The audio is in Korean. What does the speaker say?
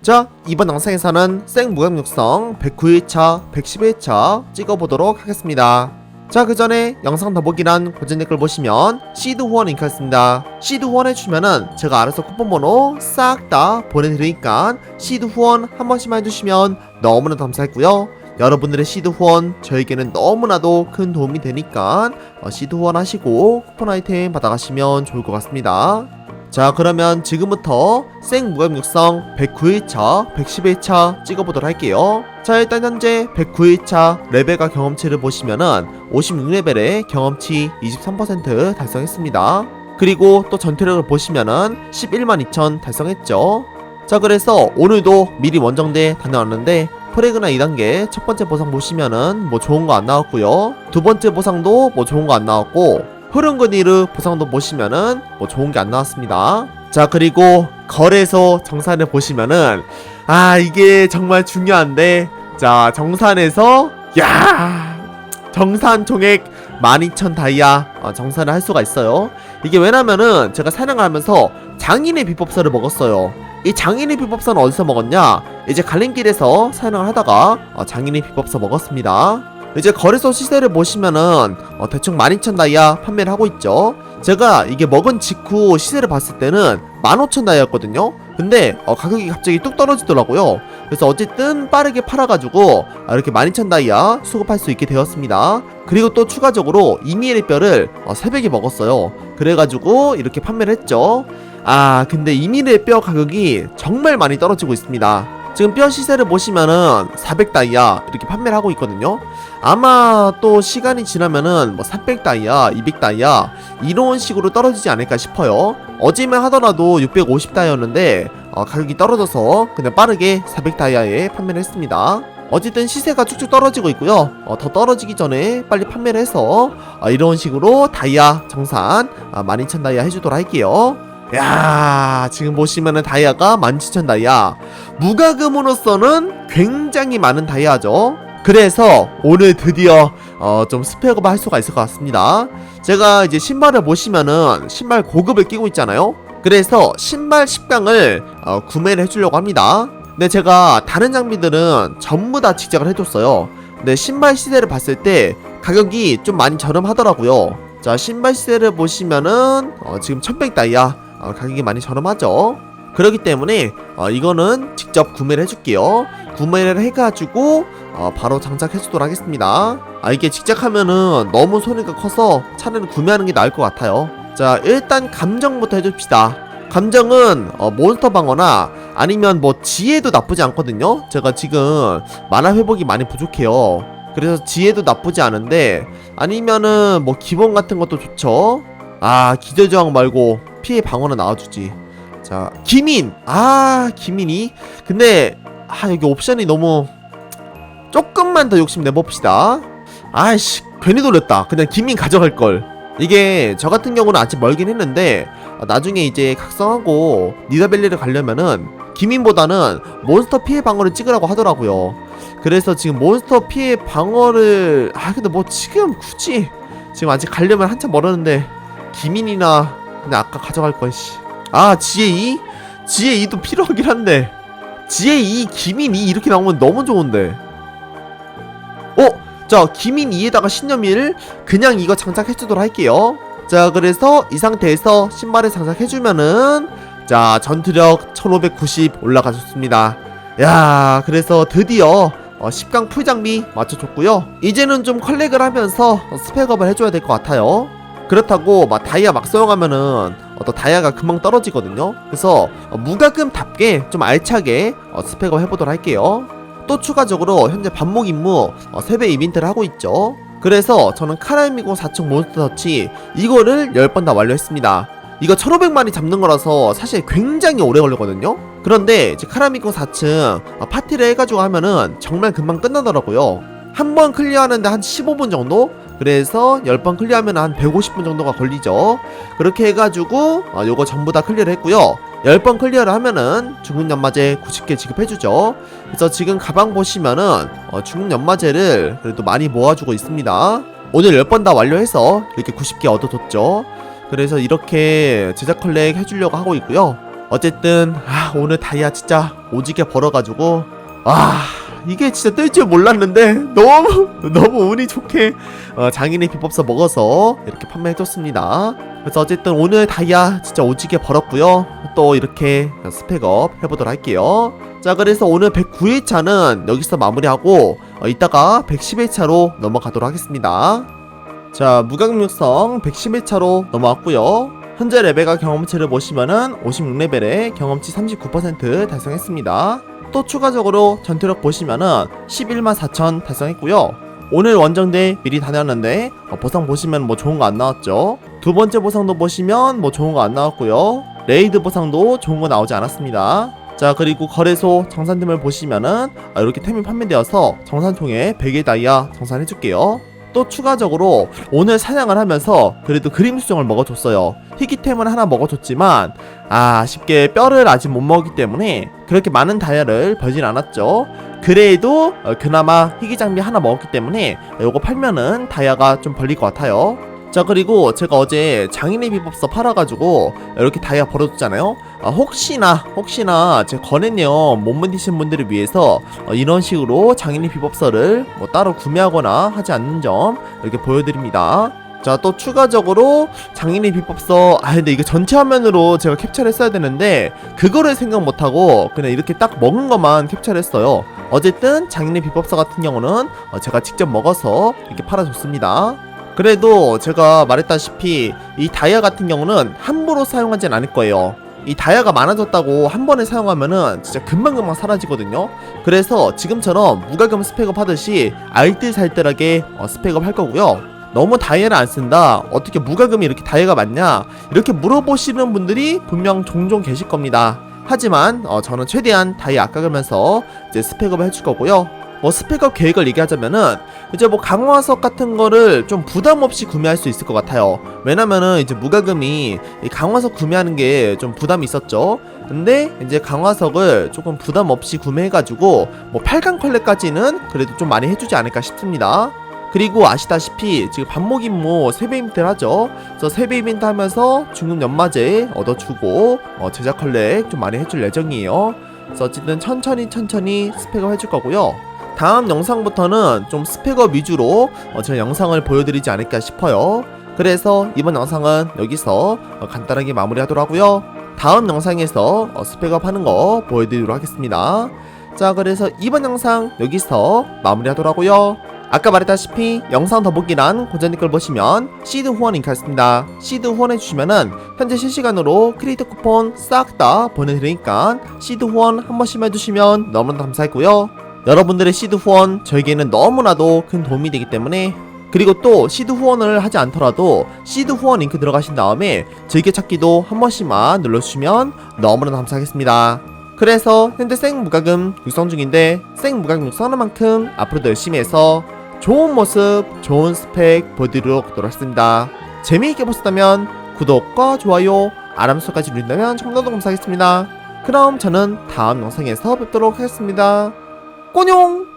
자 이번 영상에서는 생무감 육성 109일차 111차 찍어보도록 하겠습니다. 자 그 전에 영상 더보기란 고정 댓글 보시면 시드 후원 링크 있습니다. 시드 후원 해주시면은 제가 알아서 쿠폰 번호 싹 다 보내드리니까 시드 후원 한 번씩만 해주시면 너무나 감사했고요. 여러분들의 시드 후원 저에게는 너무나도 큰 도움이 되니까 어, 시드 후원 하시고 쿠폰 아이템 받아가시면 좋을 것 같습니다 자 그러면 지금부터 생무감 육성 109일차 111차 찍어보도록 할게요. 자 일단 현재 109일차 레벨과 경험치를 보시면은 56레벨의 경험치 23% 달성했습니다. 그리고 또 전투력을 보시면은 11만 2천 달성했죠. 자 그래서 오늘도 미리 원정대 다녀왔는데 프레그나 2단계 첫 번째 보상 보시면은 뭐 좋은 거 안 나왔고요. 두 번째 보상도 뭐 좋은 거 안 나왔고 흐름그니르 보상도 보시면은 뭐 좋은 게 안 나왔습니다. 자 그리고 거래소 정산을 보시면은 아 이게 정말 중요한데 자 정산에서 야 정산 총액 12,000 다이아 어, 정산을 할 수가 있어요. 이게 왜냐면은 제가 사냥을 하면서 장인의 비법서를 먹었어요. 이 장인의 비법서는 어디서 먹었냐? 이제 갈림길에서 사냥을 하다가 어, 장인의 비법서 먹었습니다. 이제 거래소 시세를 보시면은 어, 대충 12,000 다이아 판매를 하고 있죠. 제가 이게 먹은 직후 시세를 봤을 때는 15,000 다이아였거든요. 근데 어, 가격이 갑자기 뚝 떨어지더라고요. 그래서 어쨌든 빠르게 팔아가지고 아, 이렇게 12,000 다이아 수급할 수 있게 되었습니다. 그리고 또 추가적으로 이미엘의 뼈를 어, 새벽에 먹었어요. 그래가지고 이렇게 판매를 했죠. 아 근데 이미엘의 뼈 가격이 정말 많이 떨어지고 있습니다. 지금 뼈 시세를 보시면은 400다이아 이렇게 판매를 하고 있거든요. 아마 또 시간이 지나면은 뭐 300다이아, 200다이아 이런 식으로 떨어지지 않을까 싶어요. 어제만 하더라도 650다이아였는데 어, 가격이 떨어져서 그냥 빠르게 400다이아에 판매를 했습니다. 어쨌든 시세가 쭉쭉 떨어지고 있고요. 어, 더 떨어지기 전에 빨리 판매를 해서 어, 이런 식으로 다이아 정산 아, 12,000 다이아 해주도록 할게요. 야 지금 보시면은 다이아가 17,000 다이아. 무과금으로서는 굉장히 많은 다이아죠. 그래서 오늘 드디어 어, 좀 스펙업 할 수가 있을 것 같습니다. 제가 이제 신발을 보시면은 신발 고급을 끼고 있잖아요. 그래서 신발 10강을 어, 구매를 해주려고 합니다. 근데 제가 다른 장비들은 전부 다 직작을 해줬어요. 근데 신발 시세를 봤을 때 가격이 좀 많이 저렴하더라고요. 자 신발 시세를 보시면은 어, 지금 1100 다이아 어, 가격이 많이 저렴하죠. 그렇기 때문에 어, 이거는 직접 구매를 해줄게요. 구매를 해가지고 어, 바로 장착해주도록 하겠습니다. 아 이게 직접하면은 너무 손해가 커서 차라리 구매하는 게 나을 것 같아요. 자 일단 감정부터 해줍시다. 감정은 어, 몬스터 방어나 아니면 뭐 지혜도 나쁘지 않거든요. 제가 지금 만화 회복이 많이 부족해요. 그래서 지혜도 나쁘지 않은데 아니면은 뭐 기본 같은 것도 좋죠. 아 기저저항 말고 피해 방어는 나와주지. 자 기민. 아 기민이? 근데 아 여기 옵션이 너무 조금만 더 욕심 내봅시다. 아이씨 괜히 돌렸다. 그냥 기민 가져갈걸. 이게 저 같은 경우는 아직 멀긴 했는데 어, 나중에 이제 각성하고 니다벨리를 가려면은 기민보다는 몬스터 피해 방어를 찍으라고 하더라고요. 그래서 지금 몬스터 피해 방어를 아 근데 뭐 지금 굳이 지금 아직 가려면 한참 멀었는데 기민이나 근데 아까 가져갈 걸 씨. 아 지혜 2? 지혜 2도 필요하긴 한데 지혜 2, 기민 2 이렇게 나오면 너무 좋은데. 어? 자 기민 2에다가 신념 1 그냥 이거 장착해주도록 할게요. 자 그래서 이 상태에서 신발을 장착해주면은 자 전투력 1590 올라가셨습니다. 야 그래서 드디어 어, 10강 풀장비 맞춰줬고요. 이제는 좀 컬렉을 하면서 스펙업을 해줘야 될 것 같아요. 그렇다고 막 다이아 막 사용하면은 어떤 다이아가 금방 떨어지거든요. 그래서 어, 무가금답게 좀 알차게 어, 스펙업 해보도록 할게요. 또 추가적으로 현재 반목 임무 어, 3배 이벤트를 하고 있죠. 그래서 저는 카라미고 4층 몬스터 터치 이거를 10번 다 완료했습니다. 이거 1500마리 잡는 거라서 사실 굉장히 오래 걸리거든요. 그런데 카라미고 4층 어, 파티를 해가지고 하면은 정말 금방 끝나더라고요. 한 번 클리어하는데 한 15분 정도? 그래서 10번 클리어하면 한 150분 정도가 걸리죠. 그렇게 해가지고 어, 요거 전부 다 클리어를 했고요. 10번 클리어를 하면은 중국 연마제 90개 지급해주죠. 그래서 지금 가방 보시면은 어, 중국 연마제를 그래도 많이 모아주고 있습니다. 오늘 10번 다 완료해서 이렇게 90개 얻어뒀죠. 그래서 이렇게 제작 컬렉 해주려고 하고 있고요. 어쨌든 아, 오늘 다이아 진짜 오지게 벌어가지고 아 이게 진짜 뜰 줄 몰랐는데 너무 너무 운이 좋게 어, 장인의 비법서 먹어서 이렇게 판매해줬습니다. 그래서 어쨌든 오늘 다이아 진짜 오지게 벌었고요. 또 이렇게 스펙업 해보도록 할게요. 자 그래서 오늘 109일차는 여기서 마무리하고 어, 이따가 110일차로 넘어가도록 하겠습니다. 자 무강육성 111차로 넘어왔고요 현재 레벨과 경험치를 보시면은 56레벨에 경험치 39% 달성했습니다 또 추가적으로 전투력 보시면은 11만 4천 달성했고요. 오늘 원정대 미리 다녔는데 어, 보상 보시면 뭐 좋은 거 안 나왔죠? 두 번째 보상도 보시면 뭐 좋은 거 안 나왔고요. 레이드 보상도 좋은 거 나오지 않았습니다. 자 그리고 거래소 정산템을 보시면은 아, 이렇게 템이 판매되어서 정산통에 100일 다이아 정산해줄게요 또 추가적으로 오늘 사냥을 하면서 그래도 그림 수정을 먹어줬어요. 희귀템을 하나 먹어줬지만 아, 아쉽게 뼈를 아직 못 먹었기 때문에 그렇게 많은 다이아를 벌진 않았죠. 그래도 어, 그나마 희귀 장비 하나 먹었기 때문에 요거 팔면은 다이아가 좀 벌릴 것 같아요. 자 그리고 제가 어제 장인의 비법서 팔아가지고 이렇게 다이아 벌어줬잖아요. 아, 혹시나 혹시나 제 거래내용 못 문디신 분들을 위해서 어, 이런 식으로 장인의 비법서를 뭐 따로 구매하거나 하지 않는 점 이렇게 보여드립니다. 자 또 추가적으로 장인의 비법서 아 근데 이거 전체 화면으로 제가 캡처를 했어야 되는데 그거를 생각 못하고 그냥 이렇게 딱 먹은 것만 캡처를 했어요. 어쨌든 장인의 비법서 같은 경우는 어, 제가 직접 먹어서 이렇게 팔아줬습니다 그래도 제가 말했다시피 이 다이아 같은 경우는 함부로 사용하진 않을 거예요. 이 다이아가 많아졌다고 한 번에 사용하면은 진짜 금방금방 사라지거든요. 그래서 지금처럼 무과금 스펙업 하듯이 알뜰살뜰하게 어, 스펙업 할 거고요. 너무 다이아를 안 쓴다. 어떻게 무과금이 이렇게 다이아가 많냐? 이렇게 물어보시는 분들이 분명 종종 계실 겁니다. 하지만 어, 저는 최대한 다이아 아껴가면서 이제 스펙업을 해줄 거고요. 뭐 스펙업 계획을 얘기하자면은 이제 뭐 강화석 같은 거를 좀 부담 없이 구매할 수 있을 것 같아요. 왜냐면은 이제 무과금이 이 강화석 구매하는 게 좀 부담이 있었죠. 근데 이제 강화석을 조금 부담 없이 구매해가지고 뭐 8강 컬렉까지는 그래도 좀 많이 해주지 않을까 싶습니다. 그리고 아시다시피 지금 반목 임무 세배 이벤트 하죠. 그래서 세배 이벤트 하면서 중급 연마제 얻어주고 어, 제작 컬렉 좀 많이 해줄 예정이에요. 그래서 어쨌든 천천히 천천히 스펙업 해줄 거고요. 다음 영상부터는 좀 스펙업 위주로 어, 제가 영상을 보여드리지 않을까 싶어요. 그래서 이번 영상은 여기서 어, 간단하게 마무리하도록 하고요. 다음 영상에서 어, 스펙업 하는 거 보여드리도록 하겠습니다. 자, 그래서 이번 영상 여기서 마무리하도록 하고요. 아까 말했다시피 영상 더보기란 고전 댓글 보시면 시드 후원 링크 있습니다. 시드 후원해주시면은 현재 실시간으로 크리에이터 쿠폰 싹 다 보내드리니까 시드 후원 한 번씩 해주시면 너무나 감사했고요. 여러분들의 시드 후원 저에게는 너무나도 큰 도움이 되기 때문에 그리고 또 시드 후원을 하지 않더라도 시드 후원 링크 들어가신 다음에 즐겨찾기도 한 번씩만 눌러주시면 너무나 감사하겠습니다. 그래서 현재 생무과금 육성 중인데 생무과금 육성하는 만큼 앞으로도 열심히 해서 좋은 모습, 좋은 스펙 보여드리도록 노력하겠습니다. 재미있게 보셨다면 구독과 좋아요, 알람 설까지 누른다면 정말 감사하겠습니다. 그럼 저는 다음 영상에서 뵙도록 하겠습니다. 꼬뇽!